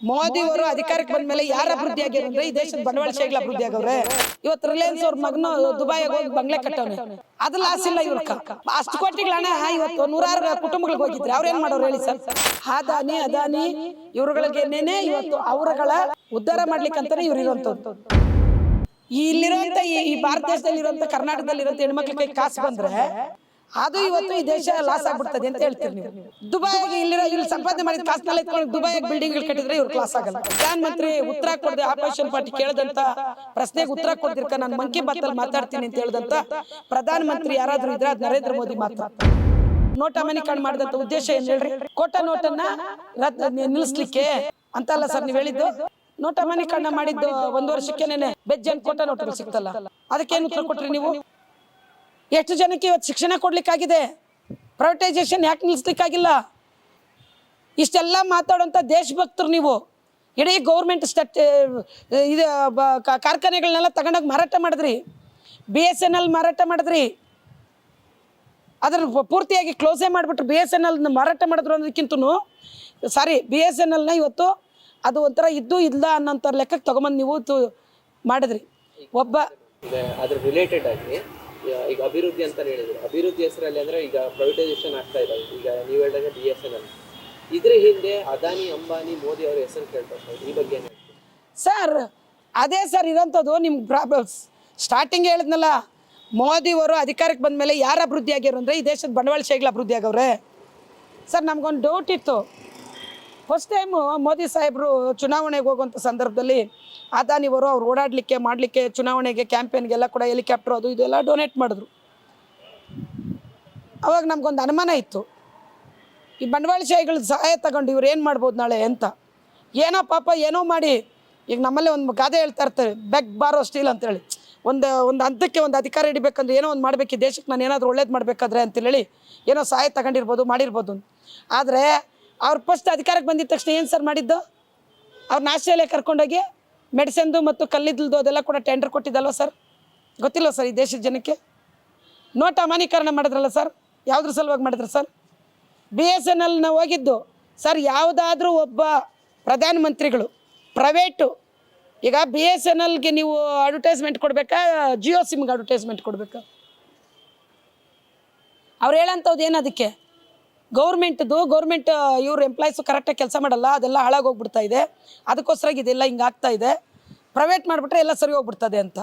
ಮೋದಿ ಅವರು ಅಧಿಕಾರಕ್ಕೆ ಬಂದ ಮೇಲೆ ಯಾರ ಅಭಿವೃದ್ಧಿ ಆಗ್ಯಾರ ಅಂದ್ರೆ ಈ ದೇಶದ ಬಂಡವಾಳಶಾಹಿಗಳ ಅಭಿವೃದ್ಧಿ ಆಗವ್ರೆ. ಇವತ್ತು ರಿಲಯನ್ಸ್ ಅವ್ರ ಮಗನ ದುಬೈಗೆ ಹೋಗಿ ಬಂಗ್ಲೆ ಕಟ್ಟವ್ನೆ. ಅದು ಲಾಸ್ ಇಲ್ಲ ಇವ್ರ ಅಷ್ಟು ಕೋಟಿಗಳ ಹಣ, ಇವತ್ತು ನೂರಾರು ಕುಟುಂಬಗಳಿಗೆ ಹೋಗಿದ್ರೆ ಅವ್ರ ಏನ್ ಮಾಡೋರು ಹೇಳಿ ಸರ್? ಅದಾನಿ ಅದಾನಿ ಇವ್ರುಗಳಿಗೇನೇನೆ ಇವತ್ತು ಅವರುಗಳ ಉದ್ಧಾರ ಮಾಡ್ಲಿಕ್ಕಂತಾನೆ ಇವ್ರು ಇರುವಂತದ್ದು ಇಲ್ಲಿರುವಂತ ಈ ಭಾರತ ದೇಶದಲ್ಲಿ ಇರುವಂತ ಕರ್ನಾಟಕದಲ್ಲಿ ಇರುವಂತ ಹೆಣ್ಮಕ್ಳ ಕೈ ಕಾಸು ಬಂದ್ರೆ ಅದು ಇವತ್ತು ಈ ದೇಶ ಲಾಸ್ ಆಗ್ಬಿಡ್ತದೆ ಅಂತ ಹೇಳ್ತೀರಿ ನೀವು. ದುಬೈಗೆ ಇಲ್ಲಿರೋ ಇಲ್ಲಿ ಸಂಪಾದನೆ ಮಾಡಿದ ಕಾಸನ್ನೆಲ್ಲ ಇಟ್ಕೊಂಡು ದುಬೈಗೆ ಬಿಲ್ಡಿಂಗ್ ಕಟ್ಟಿದ್ರೆ ಇವ್ರು ಕ್ಲಾಸ್ ಆಗಲ್ಲ. ಪ್ರಧಾನ ಮಂತ್ರಿ ಉತ್ತರ ಕೊಡದೆ ಆಪರೇಷನ್ ಪಾರ್ಟಿ ಕೇಳದಂತ ಪ್ರಶ್ನೆಗೆ ಉತ್ತರ ಕೊಡ್ತಿರ್ಕ ನಾನು ಮಂಕಿ ಬಾತಲ್ಲಿ ಮಾತಾಡ್ತೀನಿ ಅಂತ ಹೇಳ್ದಂತ ಪ್ರಧಾನ ಮಂತ್ರಿ ಯಾರಾದ್ರೂ ಇದ್ರೆ ಅದು ನರೇಂದ್ರ ಮೋದಿ ಮಾತ್ರ ನೋಟ್ ಅಮಾನ್ಯೀಕರಣ ಮಾಡಿದಂತ ಉದ್ದೇಶ ಏನ್ ಹೇಳ್ರಿ? ಕೋಟ ನೋಟನ್ನ ನಿಲ್ಲಿಸ್ಲಿಕ್ಕೆ ಅಂತಲ್ಲ ಸರ್ ನೀವ್ ಹೇಳಿದ್ದು? ನೋಟ್ ಅಮಾನ್ಯೀಕರಣ ಮಾಡಿದ್ದು ಒಂದು ವರ್ಷಕ್ಕೆ ಬೆಜ್ಜನ್ ಕೋಟ ನೋಟಗಳು ಸಿಕ್ತಲ್ಲ. ಅದಕ್ಕೇನು ಉತ್ತರ ಕೊಟ್ರಿ ನೀವು? ಎಷ್ಟು ಜನಕ್ಕೆ ಇವತ್ತು ಶಿಕ್ಷಣ ಕೊಡಲಿಕ್ಕಾಗಿದೆ? ಪ್ರೈವೇಟೈಸೇಷನ್ ಯಾಕೆ ನಿಲ್ಲಿಸ್ಲಿಕ್ಕಾಗಿಲ್ಲ ಇಷ್ಟೆಲ್ಲ ಮಾತಾಡೋಂಥ ದೇಶಭಕ್ತರು ನೀವು. ಇಡೀ ಗೌರ್ಮೆಂಟ್ ಸ್ಟಟ್ ಇದು ಕಾರ್ಖಾನೆಗಳನ್ನೆಲ್ಲ ತಗೊಂಡೋಗಿ ಮಾರಾಟ ಮಾಡಿದ್ರಿ. ಬಿ ಎಸ್ ಎನ್ ಎಲ್ ಮಾರಾಟ ಮಾಡಿದ್ರಿ. ಅದನ್ನು ಪೂರ್ತಿಯಾಗಿ ಕ್ಲೋಸೇ ಮಾಡಿಬಿಟ್ರು. ಬಿ ಎಸ್ ಎನ್ ಎಲ್ನ ಮಾರಾಟ ಮಾಡಿದ್ರು ಅನ್ನೋದಕ್ಕಿಂತನೂ ಸಾರಿ ಬಿ ಎಸ್ ಎನ್ ಎಲ್ನ ಇವತ್ತು ಅದು ಒಂಥರ ಇದ್ದು ಇಲ್ಲ ಅನ್ನೋಂಥ ಲೆಕ್ಕಕ್ಕೆ ತೊಗೊಂಬಂದು ನೀವು ಮಾಡಿದ್ರಿ. ಒಬ್ಬ ಅದ್ರ ರಿಲೇಟೆಡ್ ಆಗಿ ಈಗ- ಅಭಿವೃದ್ಧಿ ಅಂತ ಹೇಳಿದ್ರು. ಅಭಿವೃದ್ಧಿ ಹೆಸರಲ್ಲಿ ಅಂದ್ರೆ ಈಗ ಪ್ರೈವೇಟೈಸೇಷನ್ ಆಗ್ತಾ ಇದೆ. ಈಗ ನೀವು ಹೇಳಿದಾಗ ಬಿ ಎಸ್ ಎನ್ ಎಲ್ ಇದ್ರ ಹಿಂದೆ ಅದಾನಿ, ಅಂಬಾನಿ, ಮೋದಿ ಅವರ ಹೆಸರು ಕೇಳ್ತಾರೆ ಈ ಬಗ್ಗೆ ಏನು ಸರ್ ಅದೇ ಸರ್ ಇರೋಂಥದ್ದು ನಿಮ್ಗೆ ಪ್ರಾಬ್ಲಮ್ಸ್ ಸ್ಟಾರ್ಟಿಂಗ್ ಹೇಳಿದ್ನಲ್ಲ ಮೋದಿಯವರು ಅಧಿಕಾರಕ್ಕೆ ಬಂದ ಮೇಲೆ ಯಾರು ಅಭಿವೃದ್ಧಿ ಆಗ್ಯಾರ ಅಂದರೆ ಈ ದೇಶದ ಬಂಡವಾಳಶಾಹಿಗಳು ಅಭಿವೃದ್ಧಿ ಆಗವ್ರೆ. ಸರ್ ನಮಗೊಂದು ಡೌಟ್ ಇತ್ತು. ಫಸ್ಟ್ ಟೈಮು ಮೋದಿ ಸಾಹೇಬರು ಚುನಾವಣೆಗೆ ಹೋಗುವಂಥ ಸಂದರ್ಭದಲ್ಲಿ ಅದಾನಿವರು ಅವ್ರು ಓಡಾಡಲಿಕ್ಕೆ, ಮಾಡಲಿಕ್ಕೆ, ಚುನಾವಣೆಗೆ, ಕ್ಯಾಂಪೇನ್ಗೆಲ್ಲ ಕೂಡ ಹೆಲಿಕಾಪ್ಟರ್ ಅದು ಇದೆಲ್ಲ ಡೊನೇಟ್ ಮಾಡಿದ್ರು. ಅವಾಗ ನಮಗೊಂದು ಅನುಮಾನ ಇತ್ತು. ಈ ಬಂಡವಾಳಶಾಹಿಗಳ ಸಹಾಯ ತಗೊಂಡು ಇವ್ರು ಏನು ಮಾಡ್ಬೋದು ನಾಳೆ ಅಂತ. ಏನೋ ಪಾಪ ಏನೋ ಮಾಡಿ, ಈಗ ನಮ್ಮಲ್ಲೇ ಒಂದು ಗಾದೆ ಹೇಳ್ತಾ ಇರ್ತಾರೆ, ಬೆಗ್ ಬಾರೋ ಸ್ಟೀಲ್ ಅಂತೇಳಿ. ಒಂದು ಒಂದು ಹಂತಕ್ಕೆ ಒಂದು ಅಧಿಕಾರ ಹಿಡಿಬೇಕಂದ್ರೆ ಏನೋ ಒಂದು ಮಾಡಬೇಕು ದೇಶಕ್ಕೆ ನಾನು ಏನಾದರೂ ಒಳ್ಳೇದು ಮಾಡಬೇಕಾದ್ರೆ ಅಂತೇಳಿ ಏನೋ ಸಹಾಯ ತಗೊಂಡಿರ್ಬೋದು, ಮಾಡಿರ್ಬೋದು. ಆದರೆ ಅವ್ರು ಫಸ್ಟ್ ಅಧಿಕಾರಕ್ಕೆ ಬಂದಿದ ತಕ್ಷಣ ಏನು ಸರ್ ಮಾಡಿದ್ದು? ಅವ್ರನ್ನ ಆಸ್ಟ್ರೇಲಿಯಾ ಕರ್ಕೊಂಡೋಗಿ ಮೆಡಿಸಿನ್ದು ಮತ್ತು ಕಲ್ಲಿದ್ದಲ್ದು ಅದೆಲ್ಲ ಕೂಡ ಟೆಂಡರ್ ಕೊಟ್ಟಿದ್ದಲ್ವ ಸರ್? ಗೊತ್ತಿಲ್ಲ ಸರ್ ಈ ದೇಶದ ಜನಕ್ಕೆ. ನೋಟ್ ಅಮಾನೀಕರಣ ಮಾಡಿದ್ರಲ್ಲ ಸರ್? ಯಾವುದ್ರ ಸಲುವಾಗಿ ಮಾಡಿದ್ರು ಸರ್? ಬಿ ಎಸ್ ಎನ್ ಎಲ್ನ ಹೋಗಿದ್ದು ಸರ್ ಯಾವುದಾದ್ರೂ ಒಬ್ಬ ಪ್ರಧಾನಮಂತ್ರಿಗಳು ಪ್ರೈವೇಟು ಈಗ ಬಿ ಎಸ್ ಎನ್ ಎಲ್ಗೆ ನೀವು ಅಡ್ವರ್ಟೈಸ್ಮೆಂಟ್ ಕೊಡಬೇಕಾ ಜಿಯೋ ಸಿಮ್ಗೆ ಅಡ್ವರ್ಟೈಸ್ಮೆಂಟ್ ಕೊಡಬೇಕಾ? ಅವ್ರು ಏನು ಅದಕ್ಕೆ? ಗೌರ್ಮೆಂಟ್ದು, ಗೌರ್ಮೆಂಟ್ ಇವ್ರ ಎಂಪ್ಲಾಯ್ಸು ಕರೆಕ್ಟಾಗಿ ಕೆಲಸ ಮಾಡಲ್ಲ, ಅದೆಲ್ಲ ಹಾಳಾಗೋಗ್ಬಿಡ್ತಾ ಇದೆ. ಅದಕ್ಕೋಸ್ಕರ ಇದೆಲ್ಲ ಹಿಂಗೆ ಆಗ್ತಾ ಇದೆ. ಪ್ರೈವೇಟ್ ಮಾಡಿಬಿಟ್ರೆ ಎಲ್ಲ ಸರಿ ಹೋಗ್ಬಿಡ್ತದೆ ಅಂತ.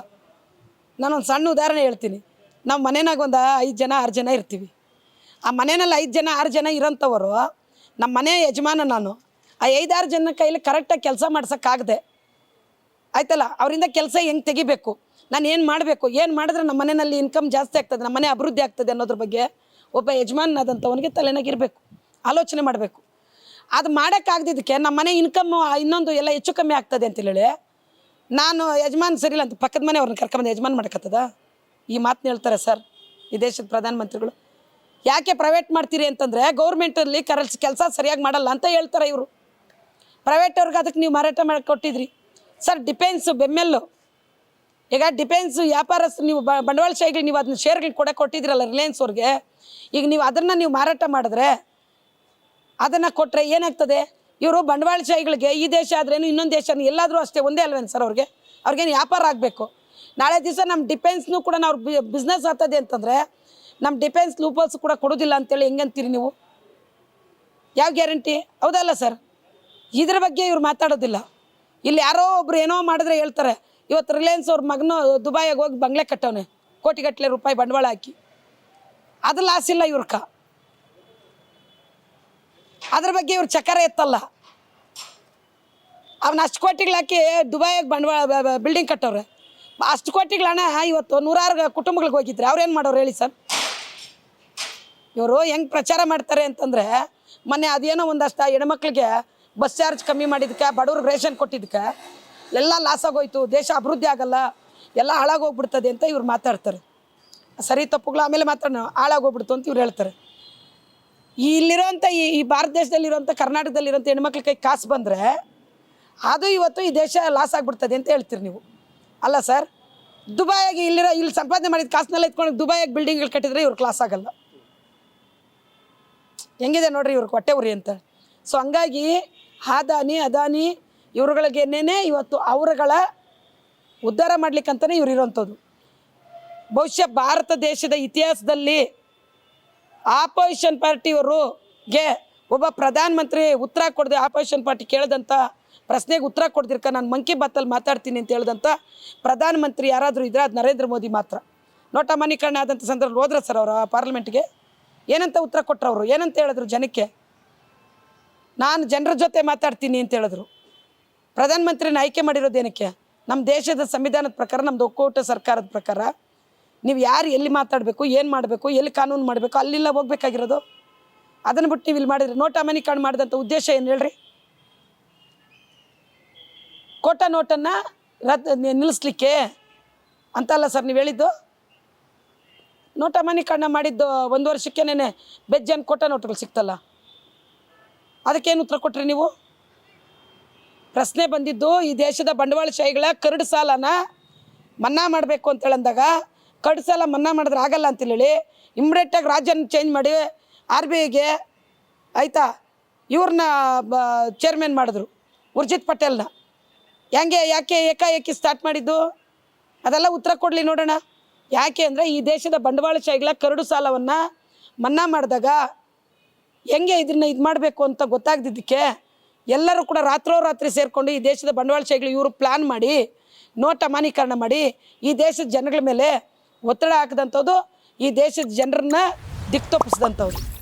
ನಾನೊಂದು ಸಣ್ಣ ಉದಾಹರಣೆ ಹೇಳ್ತೀನಿ. ನಾವು ಮನೆಯಾಗ ಒಂದು ಐದು ಜನ, ಆರು ಜನ ಇರ್ತೀವಿ. ಆ ಮನೆಯಲ್ಲಿ ಐದು ಜನ, ಆರು ಜನ ಇರೋಂಥವರು ನಮ್ಮ ಮನೆ ಯಜಮಾನ ನಾನು, ಆ ಐದಾರು ಜನ ಕೈಲಿ ಕರೆಕ್ಟಾಗಿ ಕೆಲಸ ಮಾಡ್ಸೋಕ್ಕಾಗದೆ. ಆಯ್ತಲ್ಲ? ಅವರಿಂದ ಕೆಲಸ ಹೆಂಗೆ ತೆಗಿಬೇಕು? ನಾನು ಏನು ಮಾಡಬೇಕು? ಏನು ಮಾಡಿದ್ರೆ ನಮ್ಮ ಮನೆಯಲ್ಲಿ ಇನ್ಕಮ್ ಜಾಸ್ತಿ ಆಗ್ತದೆ ನಮ್ಮ ಮನೆ ಅಭಿವೃದ್ಧಿ ಆಗ್ತದೆ ಅನ್ನೋದ್ರ ಬಗ್ಗೆ ಒಬ್ಬ ಯಜಮಾನನಾದಂಥವನಿಗೆ ತಲೆನಾಗಿರಬೇಕು, ಆಲೋಚನೆ ಮಾಡಬೇಕು. ಅದು ಮಾಡೋಕ್ಕಾಗ್ದಿದ್ದಕ್ಕೆ ನಮ್ಮ ಮನೆ ಇನ್ಕಮ್ ಇನ್ನೊಂದು ಎಲ್ಲ ಹೆಚ್ಚು ಕಮ್ಮಿ ಆಗ್ತದೆ ಅಂತೇಳಿ ನಾನು ಯಜಮಾನ್ ಸರಿಯಿಲ್ಲ ಅಂತ ಪಕ್ಕದ ಮನೆ ಅವ್ರನ್ನ ಕರ್ಕೊಂಬಂದು ಯಜಮಾನ್ ಮಾಡಕತ್ತದ? ಈ ಮಾತನ್ನ ಹೇಳ್ತಾರೆ ಸರ್, ಈ ದೇಶದ ಪ್ರಧಾನಮಂತ್ರಿಗಳು ಯಾಕೆ ಪ್ರೈವೇಟ್ ಮಾಡ್ತೀರಿ ಅಂತಂದರೆ ಗೌರ್ಮೆಂಟಲ್ಲಿ ಕರಲ್ಸ್ ಕೆಲಸ ಸರಿಯಾಗಿ ಮಾಡಲ್ಲ ಅಂತ ಹೇಳ್ತಾರೆ ಇವರು. ಪ್ರೈವೇಟ್ ಅವ್ರಿಗೆ ಅದಕ್ಕೆ ನೀವು ಮಾರಾಟ ಮಾಡಿ ಕೊಟ್ಟಿದ್ರಿ ಸರ್ ಡಿಪೆನ್ಸು ಬೆಮ್ಮೆಲ್ಲು. ಈಗ ಡಿಫೆನ್ಸ್ ವ್ಯಾಪಾರಸ್ಥರು ನೀವು ಬ- ಬಂಡವಾಳಶಾಹಿಗಳು ನೀವು ಅದನ್ನ ಶೇರ್ಗಳು ಕೂಡ ಕೊಟ್ಟಿದ್ರಲ್ಲ ರಿಲಯನ್ಸ್ ಅವ್ರಿಗೆ, ಈಗ ನೀವು ಅದನ್ನು ನೀವು ಮಾರಾಟ ಮಾಡಿದ್ರೆ ಅದನ್ನು ಕೊಟ್ಟರೆ ಏನಾಗ್ತದೆ? ಇವರು ಬಂಡವಾಳಶಾಹಿಗಳಿಗೆ ಈ ದೇಶ ಆದ್ರೇನು ಇನ್ನೊಂದು ದೇಶ ಎಲ್ಲಾದರೂ ಅಷ್ಟೇ ಒಂದೇ ಅಲ್ವೇನು ಸರ್ ಅವ್ರಿಗೆ? ಅವ್ರಿಗೇನು ವ್ಯಾಪಾರ ಆಗಬೇಕು. ನಾಳೆ ದಿವಸ ನಮ್ಮ ಡಿಫೆನ್ಸ್ನು ಕೂಡ ನಾವು ಬಿಸ್ನೆಸ್ ಆಗ್ತದೆ ಅಂತಂದರೆ ನಮ್ಮ ಡಿಫೆನ್ಸ್ ಲೂಪಲ್ಸ್ ಕೂಡ ಕೊಡೋದಿಲ್ಲ ಅಂತೇಳಿ ಹೆಂಗಂತೀರಿ ನೀವು? ಯಾವ ಗ್ಯಾರಂಟಿ ಹೌದಲ್ಲ ಸರ್ ಇದ್ರ ಬಗ್ಗೆ ಇವ್ರು ಮಾತಾಡೋದಿಲ್ಲ. ಇಲ್ಲಿ ಯಾರೋ ಒಬ್ರು ಏನೋ ಮಾಡಿದ್ರೆ ಹೇಳ್ತಾರೆ. ಇವತ್ತು ರಿಲಯನ್ಸ್ ಅವ್ರ ಮಗನ ದುಬಾಯಿಗೆ ಹೋಗಿ ಬಂಗ್ಲೆ ಕಟ್ಟವನೆ. ಕೋಟಿಗಟ್ಟಲೆ ರೂಪಾಯಿ ಬಂಡವಾಳ ಹಾಕಿ. ಅದು ಲಾಸ್ ಇಲ್ಲ ಇವ್ರಕ. ಅದ್ರ ಬಗ್ಗೆ ಇವ್ರು ಚಕರ ಎತ್ತಲ್ಲ. ಅವನ್ನ ಅಷ್ಟು ಕೋಟಿಗಳು ಹಾಕಿ ಬಂಡವಾಳ ಬಿಲ್ಡಿಂಗ್ ಕಟ್ಟವ್ರೆ. ಅಷ್ಟು ಕೋಟಿಗಳ ಹಣ, ಇವತ್ತು ನೂರಾರು ಕುಟುಂಬಗಳಿಗೆ ಹೋಗಿದ್ರೆ ಅವ್ರೇನು ಮಾಡೋರು ಹೇಳಿ ಸರ್? ಇವರು ಹೆಂಗೆ ಪ್ರಚಾರ ಮಾಡ್ತಾರೆ ಅಂತಂದರೆ, ಮೊನ್ನೆ ಅದೇನೋ ಒಂದಷ್ಟು ಹೆಣ್ಮಕ್ಳಿಗೆ ಬಸ್ ಚಾರ್ಜ್ ಕಮ್ಮಿ ಮಾಡಿದ್ಕೆ, ಬಡವ್ರಿಗೆ ರೇಷನ್ ಕೊಟ್ಟಿದ್ದಕ್ಕೆ ಎಲ್ಲ ಲಾಸ್ ಆಗೋಯ್ತು ದೇಶ ಅಭಿವೃದ್ಧಿ ಆಗಲ್ಲ, ಎಲ್ಲ ಹಾಳಾಗೋಗ್ಬಿಡ್ತದೆ ಅಂತ ಇವ್ರು ಮಾತಾಡ್ತಾರೆ. ಸರಿ ತಪ್ಪುಗಳು, ಆಮೇಲೆ ಮಾತ್ರ ಹಾಳಾಗೋಗ್ಬಿಡ್ತು ಅಂತ ಇವ್ರು ಹೇಳ್ತಾರೆ. ಇಲ್ಲಿರೋಂಥ ಈ ಭಾರತ ದೇಶದಲ್ಲಿರೋಂಥ, ಕರ್ನಾಟಕದಲ್ಲಿರೋಂಥ ಹೆಣ್ಮಕ್ಳ ಕೈ ಕಾಸು ಬಂದರೆ ಅದು ಇವತ್ತು ಈ ದೇಶ ಲಾಸ್ ಆಗಿಬಿಡ್ತದೆ ಅಂತ ಹೇಳ್ತೀರಿ ನೀವು. ಅಲ್ಲ ಸರ್, ದುಬಾಯಾಗಿ ಇಲ್ಲಿರೋ ಇಲ್ಲಿ ಸಂಪಾದನೆ ಮಾಡಿದ ಕಾಸನ್ನೆಲ್ಲ ಇಟ್ಕೊಂಡು ದುಬಾಯಾಗಿ ಬಿಲ್ಡಿಂಗ್ಗಳು ಕಟ್ಟಿದ್ರೆ ಇವ್ರು ಕ್ಲಾಸ್ ಆಗಲ್ಲ. ಹೆಂಗಿದೆ ನೋಡ್ರಿ ಇವ್ರಿಗೆ ಹೊಟ್ಟೆ ಉರಿ ಅಂತ. ಸೊ ಹಂಗಾಗಿ ಹಾದಾನಿ, ಅದಾನಿ ಇವ್ರುಗಳಿಗೇನೇ ಇವತ್ತು ಅವರುಗಳ ಉದ್ಧಾರ ಮಾಡ್ಲಿಕ್ಕಂತಲೇ ಇವ್ರು ಇರೋವಂಥದ್ದು ಬಹುಶಃ ಭಾರತ ದೇಶದ ಇತಿಹಾಸದಲ್ಲಿ ಆಪೋಸಿಷನ್ ಪಾರ್ಟಿಯವರುಗೆ ಒಬ್ಬ ಪ್ರಧಾನಮಂತ್ರಿ ಉತ್ತರ ಕೊಡದೆ, ಆಪೋಸಿಷನ್ ಪಾರ್ಟಿ ಕೇಳಿದಂಥ ಪ್ರಶ್ನೆಗೆ ಉತ್ತರ ಕೊಡ್ದಿರ್ಕ ನಾನು ಮಂಕಿ ಬಾತಲ್ಲಿ ಮಾತಾಡ್ತೀನಿ ಅಂತ ಹೇಳಿದಂಥ ಪ್ರಧಾನಮಂತ್ರಿ ಯಾರಾದರೂ ಇದ್ರೆ ಅದು ನರೇಂದ್ರ ಮೋದಿ ಮಾತ್ರ. ನೋಟ ಮನೀಕರಣ ಆದಂಥ ಸಂದರ್ಭದಲ್ಲಿ ಹೋದ್ರೆ ಸರ್ ಅವರು ಪಾರ್ಲಿಮೆಂಟ್ಗೆ ಏನಂತ ಉತ್ತರ ಕೊಟ್ಟರು ಅವರು ಏನಂತ ಹೇಳಿದ್ರು ಜನಕ್ಕೆ? ನಾನು ಜನರ ಜೊತೆ ಮಾತಾಡ್ತೀನಿ ಅಂತ ಹೇಳಿದ್ರು. ಪ್ರಧಾನಮಂತ್ರಿನ ಆಯ್ಕೆ ಮಾಡಿರೋದು ಏನಕ್ಕೆ? ನಮ್ಮ ದೇಶದ ಸಂವಿಧಾನದ ಪ್ರಕಾರ ನಮ್ಮದು ಒಕ್ಕೂಟ ಸರ್ಕಾರದ ಪ್ರಕಾರ ನೀವು ಯಾರು ಎಲ್ಲಿ ಮಾತಾಡಬೇಕು, ಏನು ಮಾಡಬೇಕು, ಎಲ್ಲಿ ಕಾನೂನು ಮಾಡಬೇಕು, ಅಲ್ಲಿಲ್ಲ ಹೋಗ್ಬೇಕಾಗಿರೋದು? ಅದನ್ನು ಬಿಟ್ಟು ನೀವು ಇಲ್ಲಿ ಮಾಡಿದ್ರಿ ನೋಟ ಕಾರ್ಡ್ ಮಾಡಿದಂಥ ಉದ್ದೇಶ ಏನು ಹೇಳ್ರಿ? ಕೋಟ ನೋಟನ್ನು ರದ್ದು ನಿಲ್ಲಿಸ್ಲಿಕ್ಕೆ ಅಂತಲ್ಲ ಸರ್ ನೀವು ಹೇಳಿದ್ದು? ನೋಟ ಕಾರ್ಡ್ನ ಮಾಡಿದ್ದು ಒಂದು ವರ್ಷಕ್ಕೇನೆ ಬೆಜ್ಜನ್ ಕೋಟ ನೋಟುಗಳು ಸಿಕ್ತಲ್ಲ. ಅದಕ್ಕೇನು ಉತ್ತರ ಕೊಟ್ರಿ ನೀವು? ಪ್ರಶ್ನೆ ಬಂದಿದ್ದು, ಈ ದೇಶದ ಬಂಡವಾಳಶಾಹಿಗಳ ಕರಡು ಸಾಲನ ಮನ್ನಾ ಮಾಡಬೇಕು ಅಂತೇಳಂದಾಗ ಕರಡು ಸಾಲ ಮನ್ನಾ ಮಾಡಿದ್ರೆ ಆಗಲ್ಲ ಅಂತೇಳಿ ಇಮ್ಮಿಡಿಯೇಟಾಗಿ ರಾಜ್ಯನ ಚೇಂಜ್ ಮಾಡಿ ಆರ್ ಬಿ ಐಗೆ ಆಯಿತಾ, ಇವ್ರನ್ನ, ಬ ಚೇರ್ಮನ್ ಮಾಡಿದ್ರು ಉರ್ಜಿತ್ ಪಟೇಲ್ನ. ಹೆಂಗೆ, ಯಾಕೆ ಏಕಾಏಕಿ ಸ್ಟಾರ್ಟ್ ಮಾಡಿದ್ದು? ಅದೆಲ್ಲ ಉತ್ತರ ಕೊಡಲಿ ನೋಡೋಣ. ಯಾಕೆ ಅಂದರೆ, ಈ ದೇಶದ ಬಂಡವಾಳಶಾಹಿಗಳ ಕರಡು ಸಾಲವನ್ನು ಮನ್ನಾ ಮಾಡಿದಾಗ ಹೆಂಗೆ ಇದನ್ನು ಇದು ಮಾಡಬೇಕು ಅಂತ ಗೊತ್ತಾಗ್ದಿದ್ದಕ್ಕೆ ಎಲ್ಲರೂ ಕೂಡ ರಾತ್ರೋರಾತ್ರಿ ಸೇರಿಕೊಂಡು ಈ ದೇಶದ ಬಂಡವಾಳಶಾಹಿಗಳು ಇವರು ಪ್ಲ್ಯಾನ್ ಮಾಡಿ, ನೋಟ ಅಮಾನೀಕರಣ ಮಾಡಿ, ಈ ದೇಶದ ಜನಗಳ ಮೇಲೆ ಒತ್ತಡ ಹಾಕಿದಂಥದ್ದು, ಈ ದೇಶದ ಜನರನ್ನ ದಿಕ್ತೊಪ್ಪಿಸಿದಂಥವ್ರು